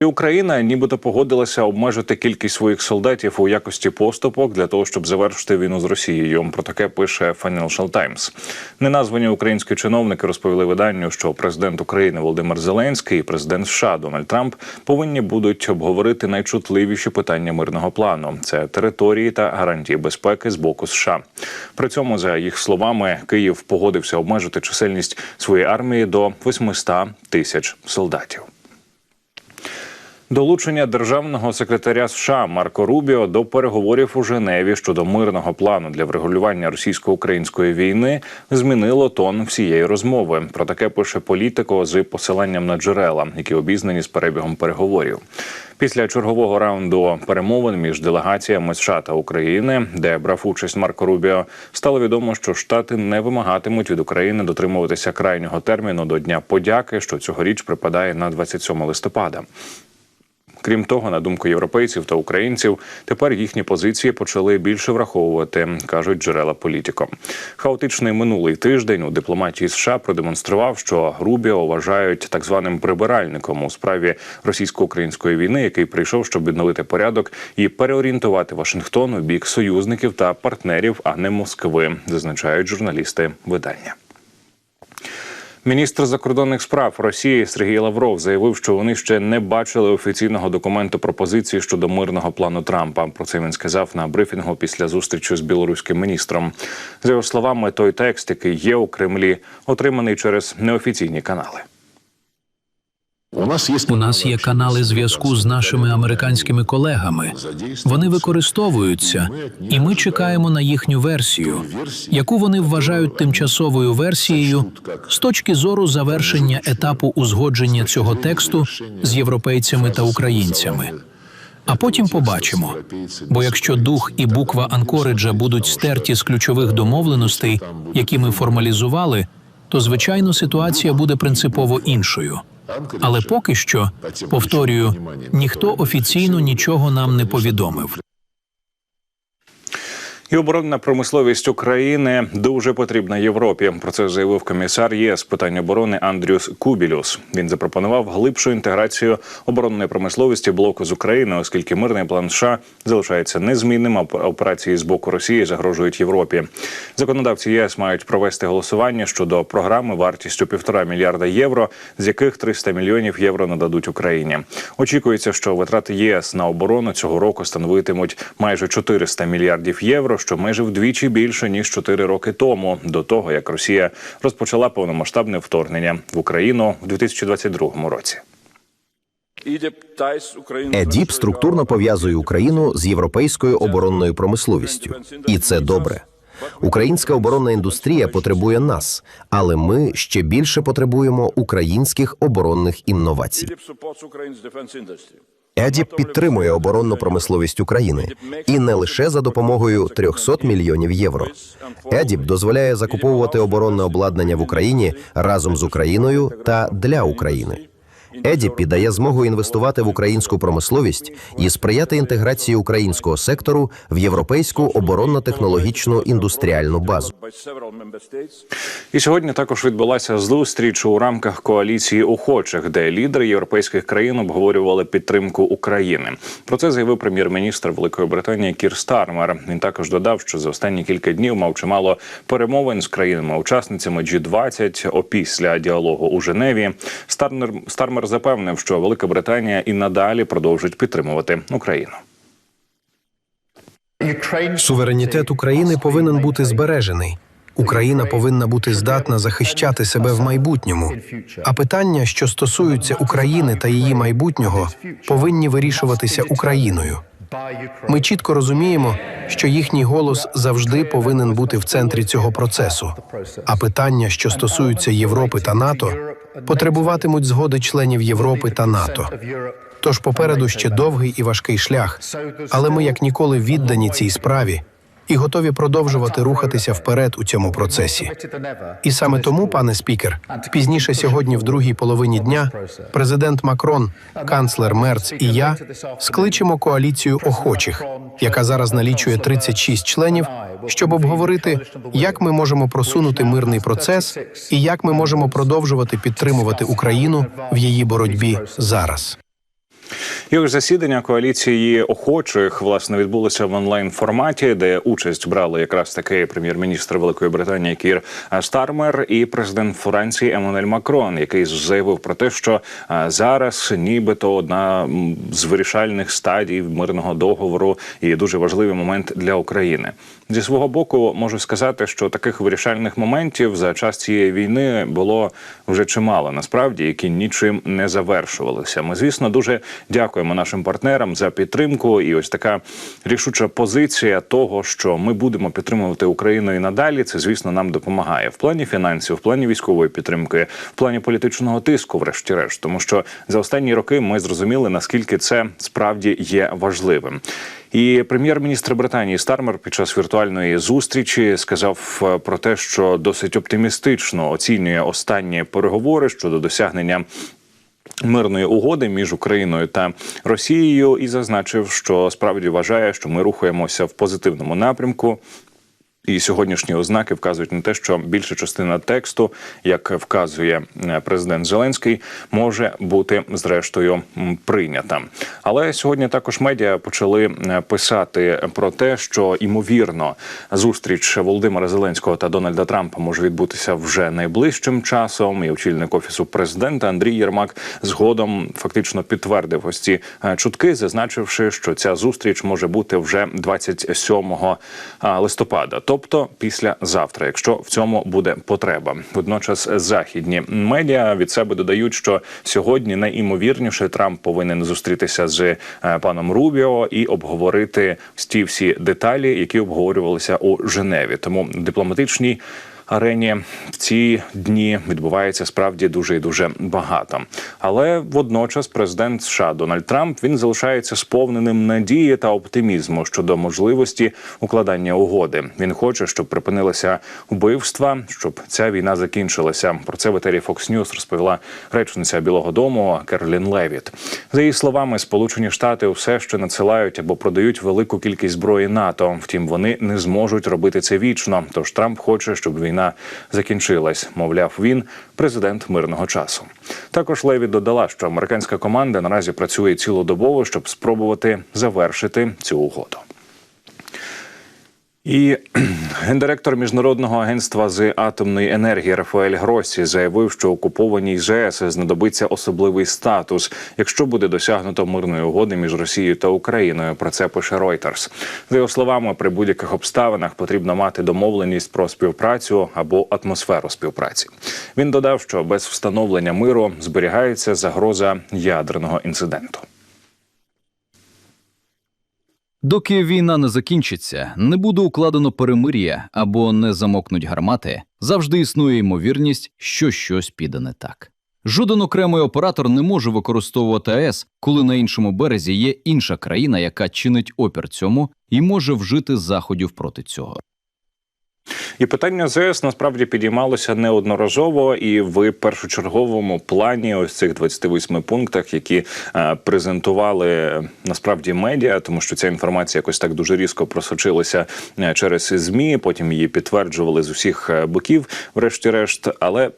І Україна нібито погодилася обмежити кількість своїх солдатів у якості поступок для того, щоб завершити війну з Росією. Про таке пише Financial Times. Неназвані українські чиновники розповіли виданню, що президент України Володимир Зеленський і президент США Дональд Трамп повинні будуть обговорити найчутливіші питання мирного плану: це території та гарантії безпеки з боку США. При цьому, за їх словами, Київ погодився обмежити чисельність своєї армії до 800 тисяч солдатів. Долучення державного секретаря США Марко Рубіо до переговорів у Женеві щодо мирного плану для врегулювання російсько-української війни змінило тон всієї розмови. Про таке пише політико з посиланням на джерела, які обізнані з перебігом переговорів. Після чергового раунду перемовин між делегаціями США та України, де брав участь Марко Рубіо, стало відомо, що штати не вимагатимуть від України дотримуватися крайнього терміну до Дня подяки, що цьогоріч припадає на 27 листопада. Крім того, на думку європейців та українців, тепер їхні позиції почали більше враховувати, кажуть джерела політико. Хаотичний минулий тиждень у дипломатії США продемонстрував, що Рубіо вважають так званим прибиральником у справі російсько-української війни, який прийшов, щоб відновити порядок і переорієнтувати Вашингтон у бік союзників та партнерів, а не Москви, зазначають журналісти видання. Міністр закордонних справ Росії Сергій Лавров заявив, що вони ще не бачили офіційного документу пропозиції щодо мирного плану Трампа. Про це він сказав на брифінгу після зустрічі з білоруським міністром. За його словами, той текст, який є у Кремлі, отриманий через неофіційні канали. У нас є нас є канали зв'язку з нашими американськими колегами. Вони використовуються, і ми чекаємо на їхню версію, яку вони вважають тимчасовою версією з точки зору завершення етапу узгодження цього тексту з європейцями та українцями. А потім побачимо. Бо якщо дух і буква Анкориджа будуть стерті з ключових домовленостей, які ми формалізували, то звичайно ситуація буде принципово іншою. Але поки що, повторюю, ніхто офіційно нічого нам не повідомив. І оборонна промисловість України дуже потрібна Європі. Про це заявив комісар ЄС питань оборони Андрюс Кубілюс. Він запропонував глибшу інтеграцію оборонної промисловості блоку з України, оскільки мирний план США залишається незмінним. а операції з боку Росії загрожують Європі. Законодавці ЄС мають провести голосування щодо програми вартістю півтора мільярда євро, з яких 300 мільйонів євро нададуть Україні. Очікується, що витрати ЄС на оборону цього року становитимуть майже 400 мільярдів євро що майже вдвічі більше ніж 4 роки тому, до того як Росія розпочала повномасштабне вторгнення в Україну у 2022 році. ЕДІП структурно пов'язує Україну з європейською оборонною промисловістю, і це добре. Українська оборонна індустрія потребує нас, але ми ще більше потребуємо українських оборонних інновацій. ЕДІП підтримує оборонну промисловість України і не лише за допомогою 300 мільйонів євро. ЕДІП дозволяє закуповувати оборонне обладнання в Україні разом з Україною та для України. ЕДІП дає змогу інвестувати в українську промисловість і сприяти інтеграції українського сектору в європейську оборонно-технологічну індустріальну базу. І сьогодні також відбулася зустріч у рамках коаліції охочих, де лідери європейських країн обговорювали підтримку України. Про це заявив прем'єр-міністр Великої Британії Кір Стармер. Він також додав, що за останні кілька днів мав чимало перемовин з країнами-учасницями G20 опісля діалогу у Женеві. Стармер Стармер запевнив, що Велика Британія і надалі продовжить підтримувати Україну. Суверенітет України повинен бути збережений. Україна повинна бути здатна захищати себе в майбутньому. А питання, що стосуються України та її майбутнього, повинні вирішуватися Україною. Ми чітко розуміємо, що їхній голос завжди повинен бути в центрі цього процесу. А питання, що стосуються Європи та НАТО, потребуватимуть згоди членів Європи та НАТО. Тож попереду ще довгий і важкий шлях, але ми як ніколи віддані цій справі і готові продовжувати рухатися вперед у цьому процесі. І саме тому, пане спікер, пізніше сьогодні, в другій половині дня, президент Макрон, канцлер Мерц і я скличемо коаліцію охочих, яка зараз налічує 36 членів, щоб обговорити, як ми можемо просунути мирний процес і як ми можемо продовжувати підтримувати Україну в її боротьбі зараз. Його засідання коаліції охочих власне відбулося в онлайн форматі, де участь брали якраз таки прем'єр-міністр Великої Британії Кір Стармер і президент Франції Еммануель Макрон, який заявив про те, що зараз нібито одна з вирішальних стадій мирного договору і дуже важливий момент для України. Зі свого боку можу сказати, що таких вирішальних моментів за час цієї війни було вже чимало, насправді, які нічим не завершувалися. Ми, звісно, дуже дякуємо нашим партнерам за підтримку. І ось така рішуча позиція того, що ми будемо підтримувати Україну і надалі. Це, звісно, нам допомагає в плані фінансів, в плані військової підтримки, в плані політичного тиску, врешті-решт, тому що за останні роки ми зрозуміли наскільки це справді є важливим. І прем'єр-міністр Британії Стармер під час віртуальної зустрічі сказав е, про те, що досить оптимістично оцінює останні переговори щодо досягнення. Мирної угоди між Україною та Росією і зазначив, що справді вважає, що ми рухаємося в позитивному напрямку. І сьогоднішні ознаки вказують на те, що більша частина тексту, як вказує е, президент Зеленський, може бути зрештою прийнята. Але сьогодні також медіа почали е, писати про те, що ймовірно зустріч Володимира Зеленського та Дональда Трампа може відбутися вже найближчим часом. І очільник офісу президента Андрій Єрмак згодом фактично підтвердив ось ці е, чутки, зазначивши, що ця зустріч може бути вже 27 листопада, тобто післязавтра, якщо в цьому буде потреба. Водночас західні медіа від себе додають, що сьогодні найімовірніше Трамп повинен зустрітися з е, паном Рубіо і обговорити ті всі деталі, які обговорювалися у Женеві. Тому дипломатичній арені в ці дні відбувається справді дуже і дуже багато. Але водночас президент США Дональд Трамп він залишається сповненим надії та оптимізму щодо можливості укладання угоди. Він хоче, щоб припинилися вбивства, щоб ця війна закінчилася. Про це в етері Fox News розповіла речниця Білого Дому Керлін Левіт. За її словами, Сполучені Штати все ще надсилають або продають велику кількість зброї НАТО. Втім, вони не зможуть робити це вічно. Тож Трамп хоче, щоб війна закінчилась. Мовляв, він президент мирного часу. Також Леві додала, що американська команда наразі працює цілодобово, щоб спробувати завершити цю угоду. І гендиректор міжнародного агентства з атомної енергії Рафаель Гросі заявив, що окупованій ЖЕС знадобиться особливий статус, якщо буде досягнуто мирної угоди між Росією та Україною. Про це пише Reuters. За його словами, при будь-яких обставинах потрібно мати домовленість про співпрацю або атмосферу співпраці. Він додав, що без встановлення миру зберігається загроза ядерного інциденту. Доки війна не закінчиться, не буде укладено перемир'я або не замокнуть гармати, завжди існує ймовірність, що щось піде не так. Жоден окремий оператор не може використовувати АЕС, коли на іншому березі є інша країна, яка чинить опір цьому і може вжити заходів проти цього. І питання ЗС насправді підіймалося неодноразово і в першочерговому плані ось цих 28 пунктах, які е, презентували насправді медіа, тому що ця інформація якось так дуже різко просочилася е, через змі. Потім її підтверджували з усіх е, боків, врешті-решт, але.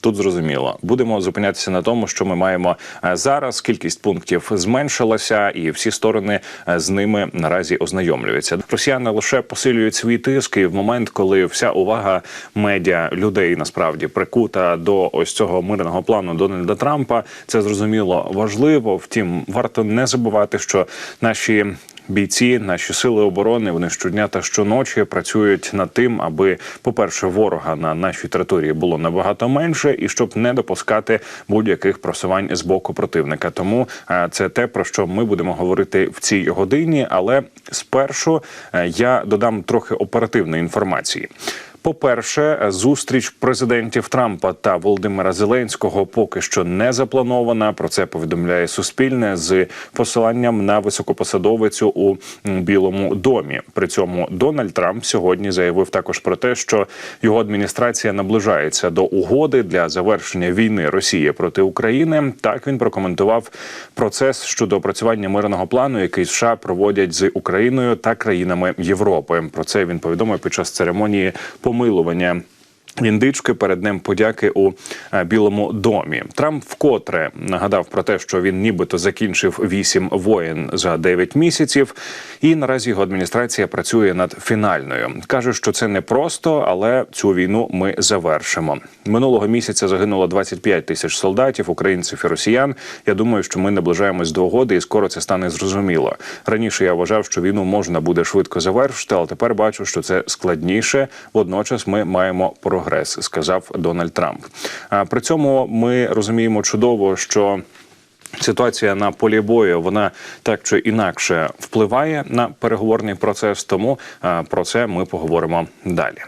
Тут зрозуміло, будемо зупинятися на тому, що ми маємо е, зараз. Кількість пунктів зменшилася, і всі сторони е, з ними наразі ознайомлюються. Росіяни лише посилюють свій тиск, і в момент, коли вся увага медіа людей насправді прикута до ось цього мирного плану Дональда Трампа, це зрозуміло важливо. Втім, варто не забувати, що наші бійці, наші сили оборони, вони щодня та щоночі працюють над тим, аби, по-перше, ворога на нашій території було набагато менше, і щоб не допускати будь-яких просувань з боку противника. Тому е, це те про що ми будемо говорити в цій годині. Але спершу е, я додам трохи оперативної інформації. По-перше, зустріч президентів Трампа та Володимира Зеленського поки що не запланована. Про це повідомляє Суспільне з посиланням на високопосадовицю у Білому домі. При цьому Дональд Трамп сьогодні заявив також про те, що його адміністрація наближається до угоди для завершення війни Росії проти України. Так він прокоментував процес щодо опрацювання мирного плану, який США проводять з Україною та країнами Європи. Про це він повідомив під час церемонії помилування Індички перед днем подяки у е, Білому домі. Трамп вкотре нагадав про те, що він нібито закінчив вісім воєн за 9 місяців, і наразі його адміністрація працює над фінальною. каже, що це не просто, але цю війну ми завершимо. Минулого місяця загинуло 25 тисяч солдатів, українців і росіян. Я думаю, що ми наближаємось до угоди, і скоро це стане зрозуміло. Раніше я вважав, що війну можна буде швидко завершити, але тепер бачу, що це складніше. Водночас ми маємо прогрес, сказав Дональд Трамп. При цьому ми розуміємо чудово, що. Ситуація на полі бою вона так чи інакше впливає на переговорний процес. Тому про це ми поговоримо далі.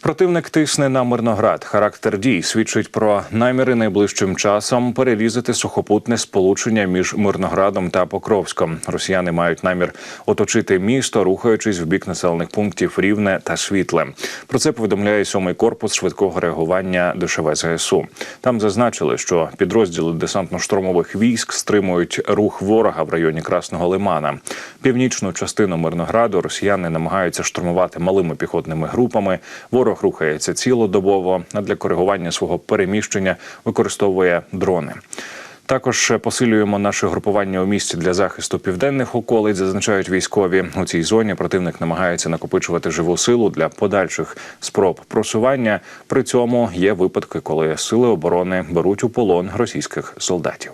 Противник тисне на Мирноград. Характер дій свідчить про наміри найближчим часом перерізати сухопутне сполучення між Мирноградом та Покровськом. Росіяни мають намір оточити місто, рухаючись в бік населених пунктів Рівне та Світле. Про це повідомляє сьомий корпус швидкого реагування ДШВ ЗСУ. Там зазначили, що підрозділи десантно-штурмових військ стримують рух ворога в районі Красного Лимана. Північну частину Мирнограду росіяни намагаються штурмувати малими піхотними групами. Ворог рухається цілодобово, а для коригування свого переміщення використовує дрони. Також посилюємо наше групування у місті для захисту південних околиць, зазначають військові. У цій зоні противник намагається накопичувати живу силу для подальших спроб просування. При цьому є випадки, коли сили оборони беруть у полон російських солдатів.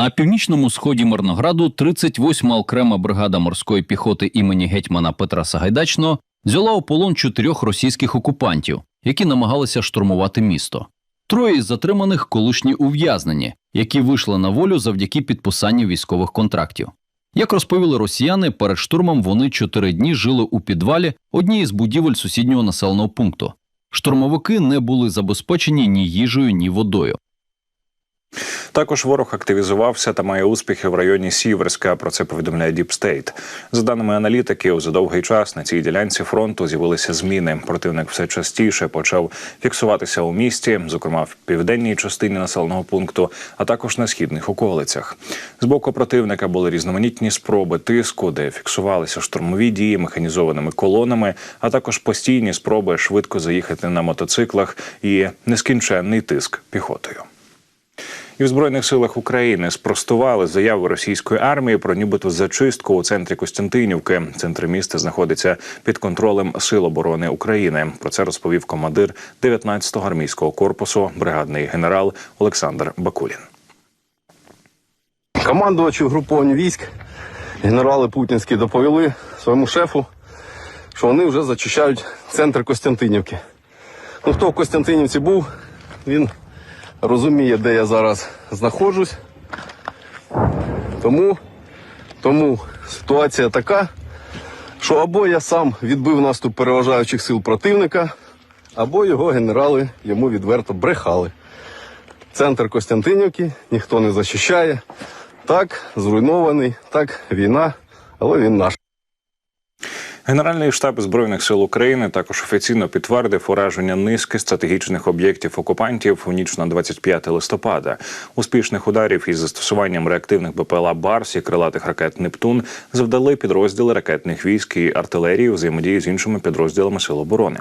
На північному сході Мирнограду 38-ма окрема бригада морської піхоти імені гетьмана Петра Сагайдачного взяла у полон чотирьох російських окупантів, які намагалися штурмувати місто. Троє із затриманих колишні ув'язнені, які вийшли на волю завдяки підписанню військових контрактів. Як розповіли росіяни, перед штурмом вони чотири дні жили у підвалі однієї з будівель сусіднього населеного пункту. Штурмовики не були забезпечені ні їжею, ні водою. Також ворог активізувався та має успіхи в районі Сіверська. Про це повідомляє State. За даними аналітиків, за довгий час на цій ділянці фронту з'явилися зміни. Противник все частіше почав фіксуватися у місті, зокрема в південній частині населеного пункту, а також на східних околицях. З боку противника були різноманітні спроби тиску, де фіксувалися штурмові дії механізованими колонами, а також постійні спроби швидко заїхати на мотоциклах і нескінченний тиск піхотою. І в збройних силах України спростували заяви російської армії про нібито зачистку у центрі Костянтинівки. Центр міста знаходиться під контролем Сил оборони України. Про це розповів командир 19-го армійського корпусу, бригадний генерал Олександр Бакулін. Командувачу груповань військ генерали путінські доповіли своєму шефу, що вони вже зачищають центр Костянтинівки. Ну, хто в Костянтинівці був, він розуміє, де я зараз знаходжусь. Тому, тому ситуація така, що або я сам відбив наступ переважаючих сил противника, або його генерали йому відверто брехали. Центр Костянтинівки ніхто не захищає. Так, зруйнований, так, війна, але він наш. Генеральний штаб збройних сил України також офіційно підтвердив ураження низки стратегічних об'єктів окупантів у ніч на 25 листопада. Успішних ударів із застосуванням реактивних БПЛА Барс і крилатих ракет Нептун завдали підрозділи ракетних військ і артилерії у взаємодії з іншими підрозділами сил оборони.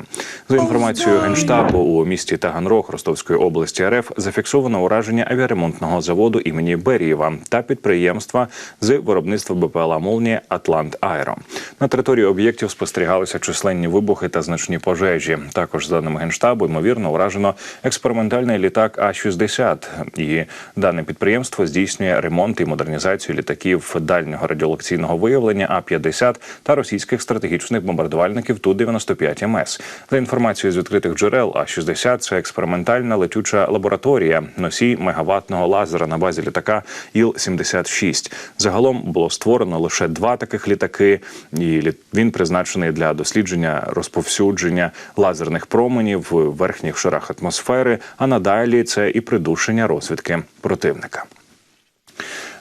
За інформацією генштабу у місті Таганрог Ростовської області РФ зафіксовано ураження авіаремонтного заводу імені Берієва та підприємства з виробництва БПЛА Молнія Атлант Аеро. На території об'єктів спостерігалися численні вибухи та значні пожежі. Також за даними генштабу, ймовірно, уражено експериментальний літак А 60 І дане підприємство здійснює ремонт і модернізацію літаків дальнього радіолокаційного виявлення А 50 та російських стратегічних бомбардувальників Ту 95 МС. За інформацією з відкритих джерел, А 60 це експериментальна летюча лабораторія, носій мегаватного лазера на базі літака Іл 76 Загалом було створено лише два таких літаки, і він призначений для дослідження розповсюдження лазерних променів в верхніх шарах атмосфери. А надалі це і придушення розвідки противника.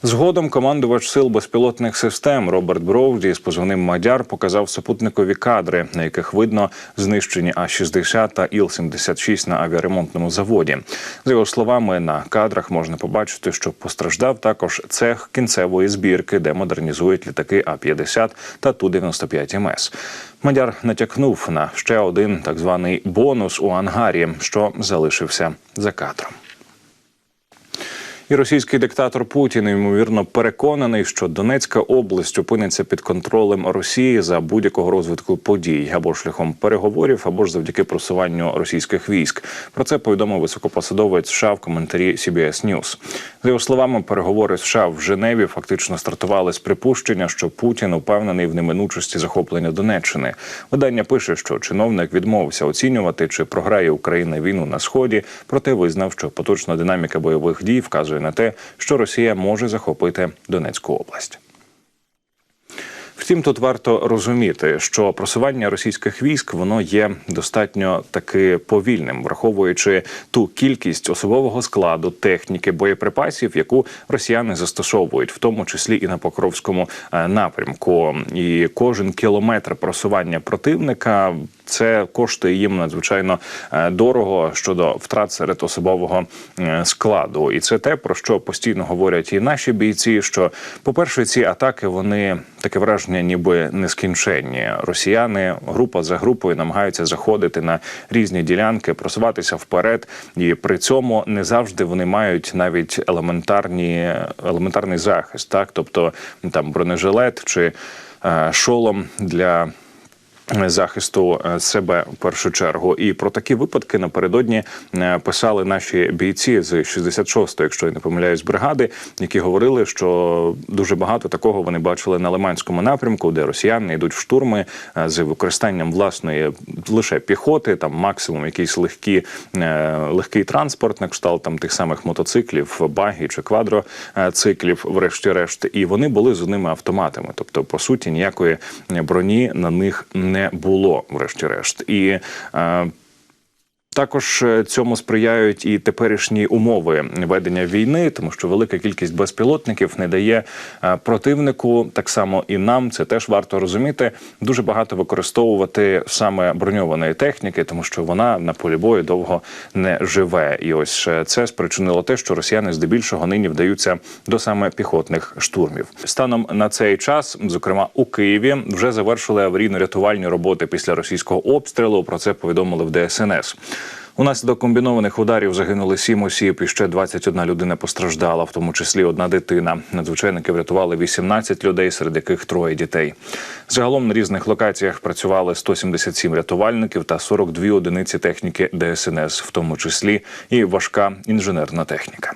Згодом командувач сил безпілотних систем Роберт Броуді з позивним Мадяр показав супутникові кадри, на яких видно знищені А-60 та Іл-76 на авіаремонтному заводі. За його словами, на кадрах можна побачити, що постраждав також цех кінцевої збірки, де модернізують літаки А-50 та Ту-95 МС. Мадяр натякнув на ще один так званий бонус у ангарі, що залишився за кадром. І російський диктатор Путін ймовірно переконаний, що Донецька область опиниться під контролем Росії за будь-якого розвитку подій або шляхом переговорів, або ж завдяки просуванню російських військ. Про це повідомив високопосадовець США в коментарі CBS News. За його словами, переговори США в Женеві фактично стартували з припущення, що Путін упевнений в неминучості захоплення Донеччини. Видання пише, що чиновник відмовився оцінювати, чи програє Україна війну на сході, проте визнав, що поточна динаміка бойових дій вказує на те, що Росія може захопити Донецьку область. Втім, тут варто розуміти, що просування російських військ воно є достатньо таки повільним, враховуючи ту кількість особового складу, техніки, боєприпасів, яку росіяни застосовують, в тому числі і на Покровському е, напрямку. І кожен кілометр просування противника це коштує їм надзвичайно е, дорого щодо втрат серед особового е, складу. І це те, про що постійно говорять і наші бійці. Що, по-перше, ці атаки вони таке враження, ніби нескінченні. Росіяни група за групою намагаються заходити на різні ділянки, просуватися вперед, і при цьому не завжди вони мають навіть елементарні елементарний захист, так тобто там бронежилет чи е, шолом для захисту е, себе в першу чергу. І про такі випадки напередодні е, писали наші бійці з 66-ї, якщо я не помиляюсь, бригади, які говорили, що дуже багато такого вони бачили на Лиманському напрямку, де росіяни йдуть в штурми е, з використанням власної лише піхоти, там максимум якийсь легкі, легкий транспорт, на кшталт там тих самих мотоциклів, багі чи квадроциклів, врешті-решт, і вони були з одними автоматами. Тобто, по суті, ніякої броні на них не не було, врешті-решт, і е, також е, цьому сприяють і теперішні умови ведення війни, тому що велика кількість безпілотників не дає е, противнику, так само і нам це теж варто розуміти. Дуже багато використовувати саме броньованої техніки, тому що вона на полі бою довго не живе. І ось е, це спричинило те, що росіяни здебільшого нині вдаються до саме піхотних штурмів. Станом на цей час, зокрема у Києві, вже завершили аварійно-рятувальні роботи після російського обстрілу. Про це повідомили в ДСНС. Унаслідок комбінованих ударів загинули сім осіб, і ще 21 людина постраждала, в тому числі одна дитина. Надзвичайники врятували 18 людей, серед яких троє дітей. Загалом на різних локаціях працювали 177 рятувальників та 42 одиниці техніки ДСНС, в тому числі і важка інженерна техніка.